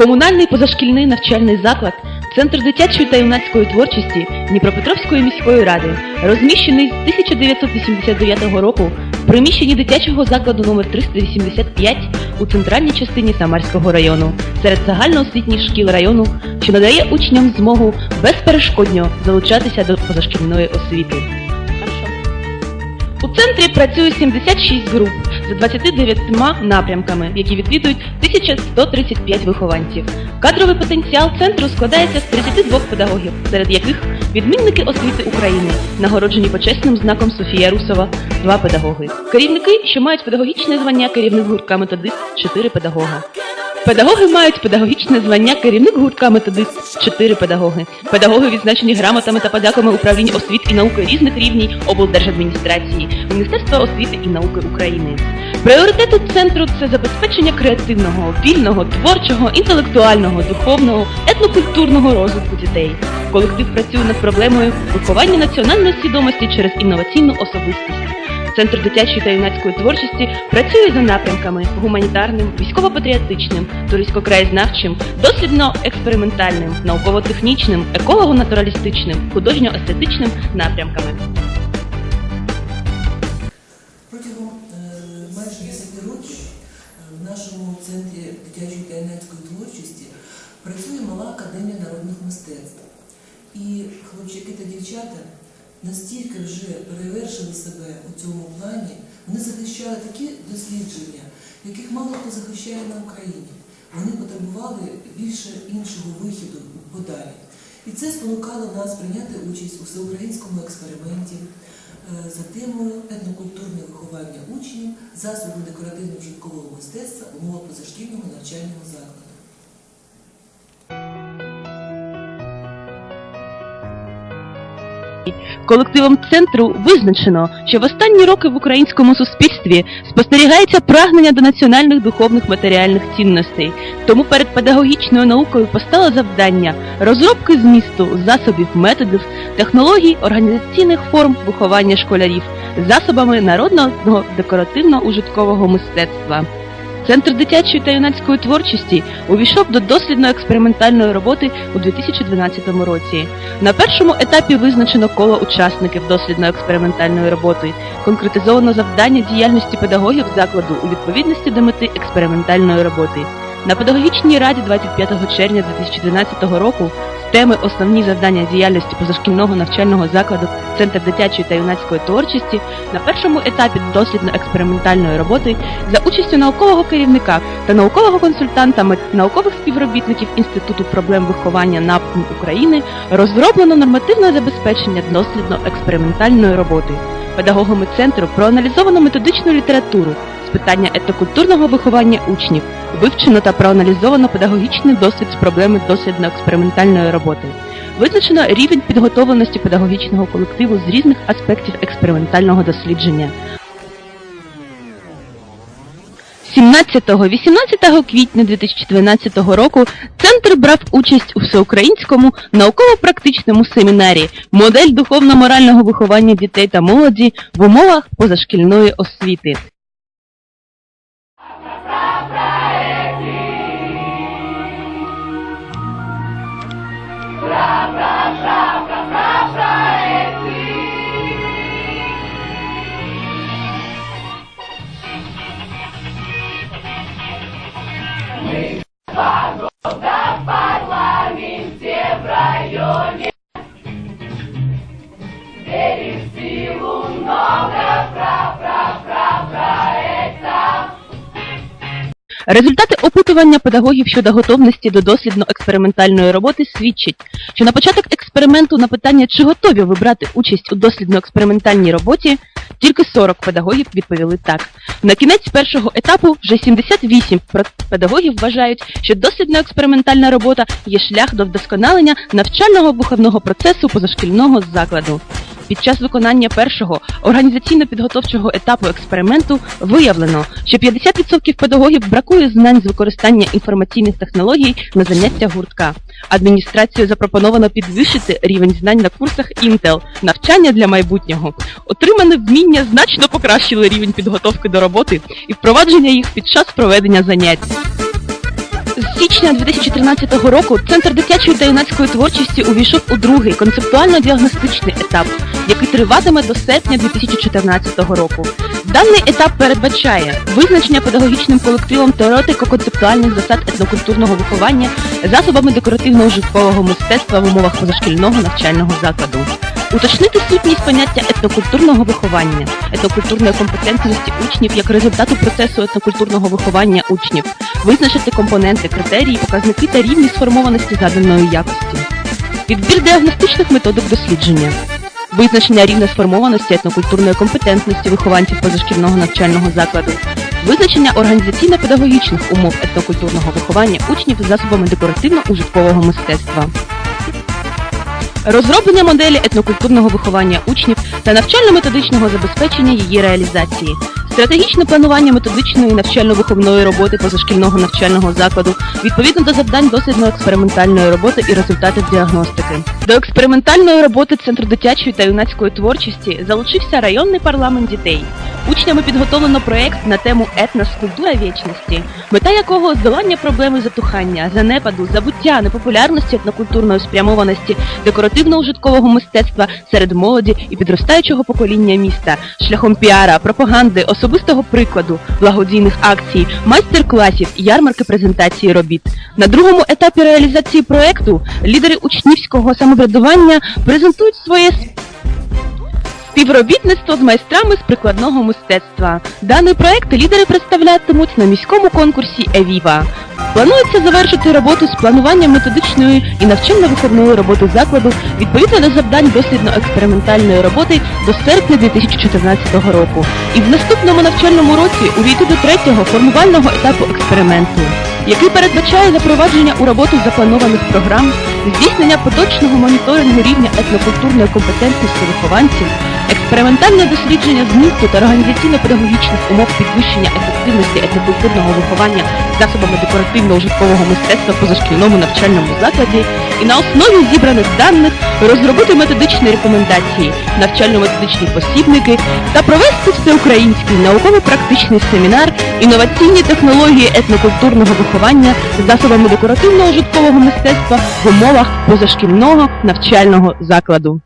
Комунальний позашкільний навчальний заклад, Центр дитячої та юнацької творчості Дніпропетровської міської ради, розміщений з 1989 року в приміщенні дитячого закладу номер 385 у центральній частині Самарського району, серед загальноосвітніх шкіл району, що надає учням змогу безперешкодно залучатися до позашкільної освіти. У центрі працює 76 груп за 29 напрямками, які відвідують 1135 вихованців. Кадровий потенціал центру складається з 32 педагогів, серед яких відмінники освіти України, нагороджені почесним знаком Софія Русова, два педагоги. Керівники, що мають педагогічне звання керівник гуртка методист чотири педагога. Педагоги мають педагогічне звання керівник гуртка методист 4 педагоги. Педагоги відзначені грамотами та подяками управлінь освіти і науки різних рівнів облдержадміністрації, Міністерства освіти і науки України. Пріоритети центру це забезпечення креативного, вільного, творчого, інтелектуального, духовного, етнокультурного розвитку дітей. Колектив працює над проблемою виховання національної свідомості через інноваційну особистість. Центр дитячої та юнацької творчості працює за напрямками гуманітарним, військово-патріотичним, туристсько-краєзнавчим, дослідно-експериментальним, науково-технічним, еколого-натуралістичним, художньо-естетичним напрямками. Протягом е, майже 10 років е, в нашому центрі дитячої та юнацької творчості працює мала академія народних мистецтв. І хлопчики та дівчата настільки вже перевершили себе у цьому плані, вони захищали такі дослідження, яких мало хто захищає на Україні. Вони потребували більше іншого вихіду подалі. І це спонукало нас прийняти участь у всеукраїнському експерименті е, за темою етнокультурне виховання учнів, засоби декоративно-вжиткового мистецтва умова позашкільного навчального закладу. Колективом центру визначено, що в останні роки в українському суспільстві спостерігається прагнення до національних духовних матеріальних цінностей. Тому перед педагогічною наукою постало завдання розробки змісту засобів, методів, технологій, організаційних форм виховання школярів засобами народного декоративно-ужиткового мистецтва. Центр дитячої та юнацької творчості увійшов до дослідно-експериментальної роботи у 2012 році. На першому етапі визначено коло учасників дослідно-експериментальної роботи, конкретизовано завдання діяльності педагогів закладу у відповідності до мети експериментальної роботи. На педагогічній раді 25 червня 2012 року теми Основні завдання діяльності позашкільного навчального закладу Центр дитячої та юнацької творчості на першому етапі дослідно-експериментальної роботи за участю наукового керівника та наукового консультанта наукових співробітників Інституту проблем виховання НАПКМ України розроблено нормативне забезпечення дослідно-експериментальної роботи. Педагогами центру проаналізовано методичну літературу з питання етнокультурного виховання учнів, вивчено та проаналізовано педагогічний досвід з проблеми дослідно-експериментальної роботи. Визначено рівень підготовленості педагогічного колективу з різних аспектів експериментального дослідження. 17-18 квітня 2012 року центр брав участь у всеукраїнському науково-практичному семінарі Модель духовно-морального виховання дітей та молоді в умовах позашкільної освіти. bra, bra, bra. Результати опитування педагогів щодо готовності до дослідно-експериментальної роботи свідчать, що на початок експерименту на питання, чи готові ви брати участь у дослідно-експериментальній роботі, тільки 40 педагогів відповіли так. На кінець першого етапу вже 78 про- педагогів вважають, що дослідно-експериментальна робота є шлях до вдосконалення навчального виховного процесу позашкільного закладу. Під час виконання першого організаційно-підготовчого етапу експерименту виявлено, що 50% педагогів бракує знань з використання інформаційних технологій на заняття гуртка. Адміністрацією запропоновано підвищити рівень знань на курсах Intel навчання для майбутнього. Отримане вміння значно покращили рівень підготовки до роботи і впровадження їх під час проведення занять. З січня 2013 року Центр дитячої та юнацької творчості увійшов у другий концептуально-діагностичний етап, який триватиме до серпня 2014 року. Даний етап передбачає визначення педагогічним колективом теоретико-концептуальних засад етнокультурного виховання засобами декоративно-ужиткового мистецтва в умовах позашкільного навчального закладу. Уточнити сутність поняття етнокультурного виховання, етнокультурної компетентності учнів як результату процесу етнокультурного виховання учнів, визначити компоненти, критерії, показники та рівні сформованості заданої якості, відбір діагностичних методик дослідження, визначення рівня сформованості етнокультурної компетентності вихованців позашкільного навчального закладу, визначення організаційно-педагогічних умов етнокультурного виховання учнів засобами декоративно-ужиткового мистецтва. Розроблення моделі етнокультурного виховання учнів та навчально-методичного забезпечення її реалізації, стратегічне планування методичної навчально-виховної роботи позашкільного навчального закладу відповідно до завдань дослідно-експериментальної роботи і результатів діагностики. До експериментальної роботи Центру дитячої та юнацької творчості залучився районний парламент дітей. Учнями підготовлено проєкт на тему Етнос культура вічності, мета якого здолання проблеми затухання, занепаду, забуття, непопулярності етнокультурної спрямованості, декоративно-ужиткового мистецтва серед молоді і підростаючого покоління міста, шляхом піара, пропаганди, особистого прикладу, благодійних акцій, майстер-класів, ярмарки презентації робіт. На другому етапі реалізації проєкту лідери учнівського самоврядування презентують своє Співробітництво з майстрами з прикладного мистецтва. Даний проект лідери представлятимуть на міському конкурсі Евіва. Планується завершити роботу з планування методичної і навчально-виховної роботи закладу відповідно до завдань дослідно-експериментальної роботи до серпня 2014 року. І в наступному навчальному році увійти до третього формувального етапу експерименту, який передбачає запровадження у роботу запланованих програм, здійснення поточного моніторингу рівня етнокультурної компетентності вихованців, експериментальне дослідження змісту та організаційно-педагогічних умов підвищення ефективності етнокультурного виховання засобами декоративно-ужиткового мистецтва позашкільному навчальному закладі і на основі зібраних даних розробити методичні рекомендації, навчально-методичні посібники та провести всеукраїнський науково-практичний семінар інноваційні технології етнокультурного виховання засобами декоративно-ужиткового мистецтва в умовах позашкільного навчального закладу.